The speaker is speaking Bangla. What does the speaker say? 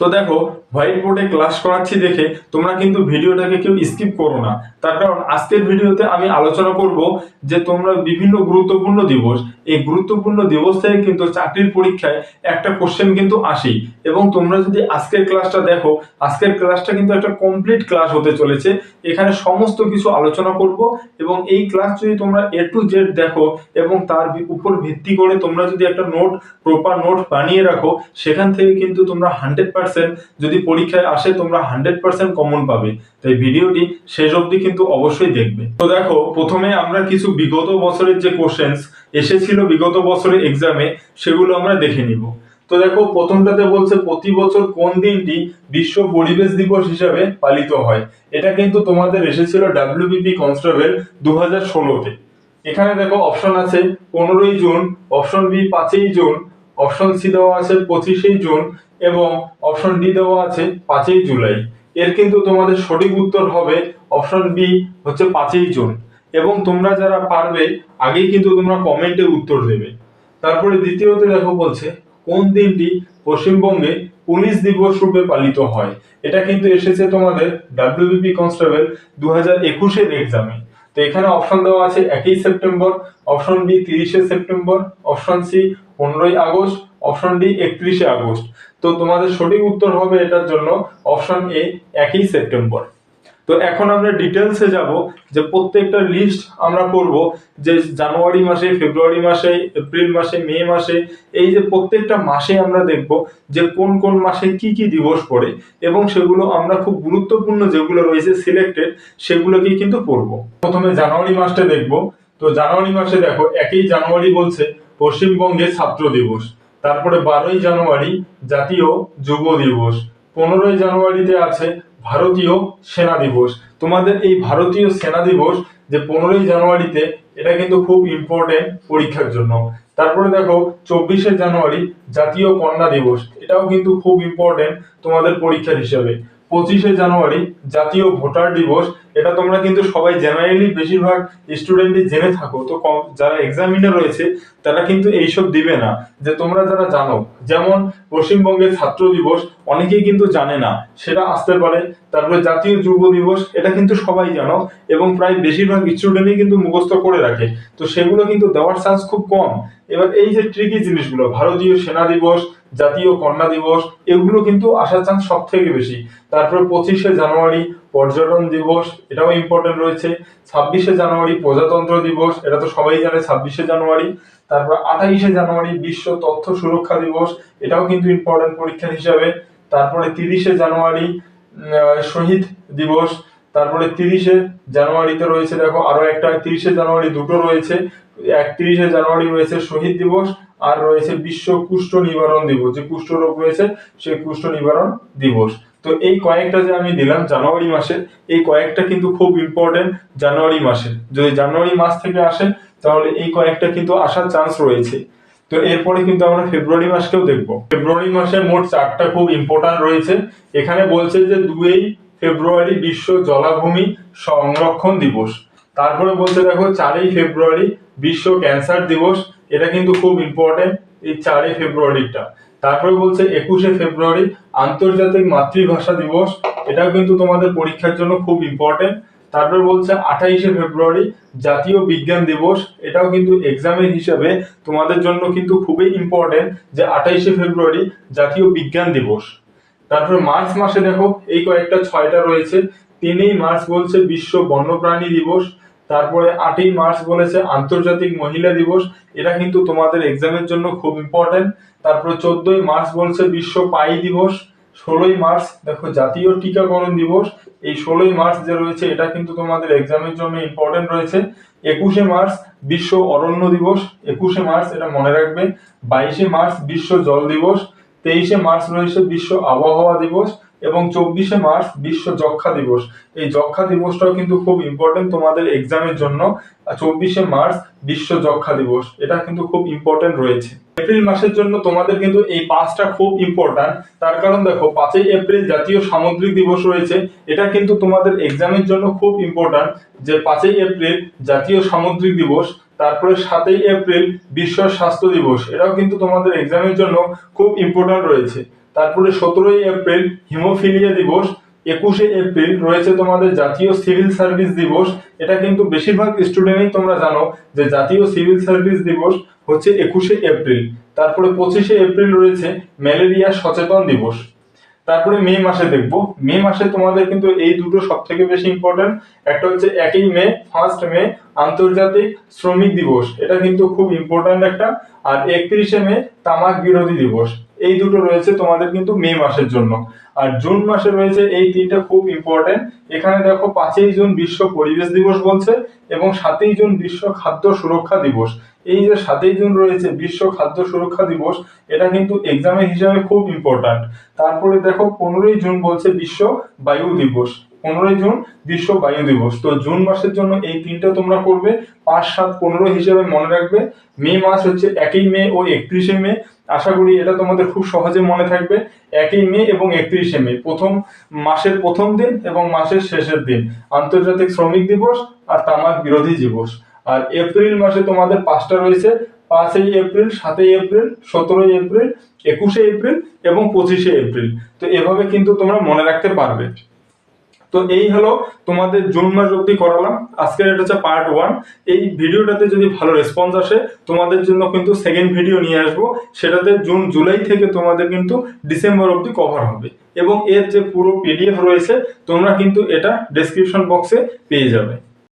তো দেখো হোয়াইট বোর্ডে ক্লাস করাচ্ছি দেখে তোমরা কিন্তু ভিডিওটাকে কেউ স্কিপ করো না। তার কারণ আজকের ভিডিওতে আমি আলোচনা করব যে তোমরা বিভিন্ন গুরুত্বপূর্ণ দিবস, এই গুরুত্বপূর্ণ দিবস থেকে কিন্তু চাকরির পরীক্ষায় একটা কোশ্চেন কিন্তু আসেই। এবং তোমরা যদি আজকের ক্লাসটা দেখো, আজকের ক্লাসটা কিন্তু একটা কমপ্লিট ক্লাস হতে চলেছে। এখানে সমস্ত কিছু আলোচনা করব এবং এই ক্লাস যদি তোমরা এ টু জেড দেখো এবং তার উপর ভিত্তি করে তোমরা যদি একটা নোট প্রপার নোট বানিয়ে রাখো, সেখান থেকে কিন্তু তোমরা হান্ড্রেড পার্সেন্ট যদি পরীক্ষায় আসে তোমরা হান্ড্রেড পার্সেন্ট কমন পাবে। তাই ভিডিওটি শেষ অবধি কিন্তু অবশ্যই দেখবে। তো দেখো, প্রথমে আমরা কিছু বিগত বছরের যে কোশ্চেন্স এসেছিল বিগত বছরের এক্সামে সেগুলো আমরা দেখে নিব। তো দেখো, প্রথমটাতে বলছে প্রতি বছর কোন দিনটি বিশ্ব পরিবেশ দিবস হিসাবে পালিত হয়? এটা কিন্তু তোমাদের এসেছিল ডাব্লিউবিপি কনস্টেবল দু হাজার ষোলোতে। এখানে দেখো অপশন আছে পনেরোই জুন অপশন বি পাঁচই জুন অপশন সি দেওয়া আছে পঁচিশে জুন এবং অপশন ডি দেওয়া আছে পাঁচই জুলাই। এর কিন্তু তোমাদের সঠিক উত্তর হবে অপশন বি হচ্ছে পাঁচই জুন। এবং তোমরা যারা পারবে, আগেই কিন্তু তোমরা কমেন্টে উত্তর দেবে। তারপরে দ্বিতীয়ত দেখো বলছে, কোন দিনটি পশ্চিমবঙ্গে পুলিশ দিবস রূপে পালিত হয়? এটা কিন্তু এসেছে তোমাদের ডাব্লিউবিপি কনস্টেবল দু হাজার একুশের এক্সামে তো এখানে অপশন দেওয়া আছে একই সেপ্টেম্বর অপশন বি তিরিশে সেপ্টেম্বর অপশন সি পনেরোই আগস্ট অপশন ডি একত্রিশে আগস্ট। তো তোমাদের সঠিক উত্তর হবে এটার জন্য অপশন এ একই সেপ্টেম্বর তো এখন আমরা ডিটেলসে যাব যে প্রত্যেকটা লিস্ট আমরা করব যে জানুয়ারি মাসে, ফেব্রুয়ারি মাসে, এপ্রিল মাসে, মে মাসে, এই যে প্রত্যেকটা মাসে আমরা দেখব যে কোন কোন মাসে কি কি দিবস পড়ে এবং সেগুলো আমরা খুব গুরুত্বপূর্ণ যেগুলো রয়েছে সিলেক্টেড সেগুলোকেই কিন্তু পড়ব। প্রথমে জানুয়ারি মাসটা দেখব। তো জানুয়ারি মাসে দেখো, একই জানুয়ারি বলছে পশ্চিমবঙ্গে ছাত্র দিবস। তারপরে বারোই জানুয়ারি জাতীয় যুব দিবস। পনেরোই জানুয়ারিতে আছে ভারতীয় সেনা দিবস। তোমাদের এই ভারতীয় সেনা দিবস যে পনেরোই জানুয়ারিতে, এটা কিন্তু খুব ইম্পর্টেন্ট পরীক্ষার জন্য। তারপরে দেখো, চব্বিশে জানুয়ারি জাতীয় কন্যা দিবস। এটাও কিন্তু খুব ইম্পর্টেন্ট তোমাদের পরীক্ষার হিসেবে। পঁচিশে জানুয়ারি, জাতীয় ভোটার দিবস। এটা তোমরা কিন্তু সবাই জেনারেলি বেশিরভাগ স্টুডেন্টই জেনে থাকো। তো যারা এক্সামিনার রয়েছে, তারা কিন্তু এইসব দিবে না। যে তোমরা যারা জানো, যেমন পশ্চিমবঙ্গের ছাত্র দিবস, অনেকেই কিন্তু জানে না। সেটা আসতে পারে তারপরে জাতীয় যুব দিবস, এটা কিন্তু সবাই জানো, এবং প্রায় বেশিরভাগ স্টুডেন্টই কিন্তু মুখস্থ করে রাখে। তো সেগুলো কিন্তু দেওয়ার চান্স খুব কম। এবার এই যে ট্রিকি জিনিসগুলো, ভারতীয় সেনা দিবস, জাতীয় কন্যা দিবস, এগুলো কিন্তু আসার চান্স সব থেকে বেশি। তারপরে পঁচিশে জানুয়ারি পর্যটন দিবস, এটাও ইম্পর্টেন্ট রয়েছে। ছাব্বিশে জানুয়ারি প্রজাতন্ত্র দিবস, এটা তো সবাই জানে, ছাব্বিশে জানুয়ারি। তারপর আঠাইশে জানুয়ারি বিশ্ব তথ্য সুরক্ষা দিবস, এটাও কিন্তু ইম্পর্টেন্ট পরীক্ষার হিসাবে। তারপরে তিরিশে জানুয়ারি শহীদ দিবস। তারপরে তিরিশে জানুয়ারিতে রয়েছে, দেখো, আরও একটা, তিরিশে জানুয়ারি দুটো রয়েছে। একত্রিশে জানুয়ারি রয়েছে শহীদ দিবস, আর রয়েছে বিশ্ব কুষ্ঠ নিবারণ দিবস। যে কুষ্ঠ রোগ রয়েছে সেই কুষ্ঠ নিবারণ দিবস। তো এই কয়েকটা যে আমি দিলাম জানুয়ারি মাসে, এই কয়েকটা কিন্তু খুব ইম্পর্টেন্ট জানুয়ারি মাসে। যদি জানুয়ারি মাস থেকে আসে, তাহলে এই কয়েকটা কিন্তু আসার চান্স রয়েছে। তো এরপরে কিন্তু আমরা ফেব্রুয়ারি মাসকেও দেখব। ফেব্রুয়ারি মাসে মোট চারটা খুব ইম্পর্টেন্ট রয়েছে। এখানে বলছে যে দুই ফেব্রুয়ারি বিশ্ব জলাভূমি সংরক্ষণ দিবস। তারপরে বলছে দেখো, চারই ফেব্রুয়ারি বিশ্ব ক্যান্সার দিবস। এটা কিন্তু খুব ইম্পর্টেন্ট এই চারই ফেব্রুয়ারিটা। তারপরে বলছে একুশে ফেব্রুয়ারি আন্তর্জাতিক মাতৃভাষা দিবস। এটাও কিন্তু তোমাদের পরীক্ষার জন্য খুব ইম্পর্টেন্ট তারপরে বলছে আঠাইশে ফেব্রুয়ারি জাতীয় বিজ্ঞান দিবস। এটাও কিন্তু এক্সামের হিসাবে তোমাদের জন্য কিন্তু খুবই ইম্পর্টেন্ট যে আঠাইশে ফেব্রুয়ারি জাতীয় বিজ্ঞান দিবস। তারপরে মার্চ মাসে দেখো, এই কয়েকটা ছয়টা রয়েছে। তিনই মার্চ বলছে বিশ্ব বন্যপ্রাণী দিবস। তারপরে আটই মার্চ বলেছে আন্তর্জাতিক মহিলা দিবস। এটা কিন্তু তোমাদের এক্সামের জন্য খুব ইম্পর্টেন্ট তারপরে চোদ্দই মার্চ বলছে বিশ্ব পাই দিবস। ষোলোই মার্চ, দেখো জাতীয় টিকাকরণ দিবস, এই ষোলোই মার্চ যে রয়েছে, এটা কিন্তু তোমাদের এক্সামের জন্য ইম্পর্টেন্ট রয়েছে। একুশে মার্চ, বিশ্ব অরণ্য দিবস, একুশে মার্চ, এটা মনে রাখবে। বাইশে মার্চ, বিশ্ব জল দিবস, তেইশে মার্চ রয়েছে বিশ্ব আবহাওয়া দিবস এবং চব্বিশে মার্চ বিশ্ব যক্ষা দিবস। এই যক্ষা দিবসটাও কিন্তু খুব ইম্পর্টেন্ট তোমাদের এক্সামের জন্য। চব্বিশে মার্চ বিশ্ব যক্ষা দিবস, এটা কিন্তু খুব ইম্পর্টেন্ট রয়েছে। এপ্রিল মাসের জন্য তোমাদের কিন্তু এই পাঁচটা খুব ইম্পর্টেন্ট তার কারণ দেখো, পাঁচই এপ্রিল জাতীয় সামুদ্রিক দিবস রয়েছে। এটা কিন্তু তোমাদের এক্সামের জন্য খুব ইম্পর্টেন্ট যে পাঁচই এপ্রিল জাতীয় সামুদ্রিক দিবস, তারপরে সাতই এপ্রিল বিশ্ব স্বাস্থ্য দিবস, এটাও কিন্তু তোমাদের এক্সামের জন্য খুব ইম্পর্টেন্ট রয়েছে। তারপরে সতেরোই এপ্রিল হিমোফিলিয়া দিবস, একুশে এপ্রিল রয়েছে তোমাদের জাতীয় সিভিল সার্ভিস দিবস। এটা কিন্তু বেশিরভাগ স্টুডেন্টই তোমরা জানো যে জাতীয় সিভিল সার্ভিস দিবস হচ্ছে একুশে এপ্রিল। তারপরে পঁচিশে এপ্রিল রয়েছে ম্যালেরিয়া সচেতন দিবস। তারপরে মে মাসে দেখব। মে মাসে তোমাদের কিন্তু এই দুটো সব থেকে বেশি ইম্পর্টেন্ট একটা হচ্ছে একই মে ফার্স্ট মে, আন্তর্জাতিক শ্রমিক দিবস। এটা কিন্তু খুব ইম্পর্টেন্ট একটা। আর একত্রিশে মে, তামাক বিরোধী দিবস। এই দুটো রয়েছে তোমাদের কিন্তু মে মাসের জন্য। আর জুন মাসে রয়েছে এই তিনটা খুব ইম্পর্টেন্ট এখানে দেখো পাঁচই জুন বিশ্ব পরিবেশ দিবস বলছে এবং সাতই জুন বিশ্ব খাদ্য সুরক্ষা দিবস। এই যে সাতই জুন রয়েছে, বিশ্ব খাদ্য সুরক্ষা দিবস, এটা কিন্তু এক্সামের হিসাবে খুব ইম্পর্ট্যান্ট তারপরে দেখো, পনেরোই জুন বলছে বিশ্ব বায়ু দিবস। পনেরোই জুন বিশ্ব বায়ু দিবস। তো জুন মাসের জন্য এই তিনটা তোমরা করবে। পাঁচ, সাত, পনেরো হিসেবে মনে রাখবে। মে মাস হচ্ছে একই মে ও একত্রিশে মে। আশা করি এটা তোমাদের খুব সহজে মনে থাকবে। একই মে এবং একত্রিশে মে। প্রথম মাসের প্রথম দিন এবং মাসের শেষের দিন। আন্তর্জাতিক শ্রমিক দিবস আর তামাক বিরোধী দিবস। আর এপ্রিল মাসে তোমাদের পাঁচটা রয়েছে, পাঁচই এপ্রিল, সাতই এপ্রিল, সতেরোই এপ্রিল, একুশে এপ্রিল এবং পঁচিশে এপ্রিল। তো এভাবে কিন্তু তোমরা মনে রাখতে পারবে। তো এই হলো তোমাদের জুন মাস অবধি করালাম। আজকের এটা হচ্ছে পার্ট ওয়ান এই ভিডিওটাতে যদি ভালো রেসপন্স আসে, তোমাদের জন্য কিন্তু সেকেন্ড ভিডিও নিয়ে আসব। সেটাতে জুন, জুলাই থেকে তোমাদের কিন্তু ডিসেম্বর অবধি কভার হবে। এবং এর যে পুরো পিডিএফ রয়েছে, তোমরা কিন্তু এটা ডেসক্রিপশন বক্সে পেয়ে যাবে।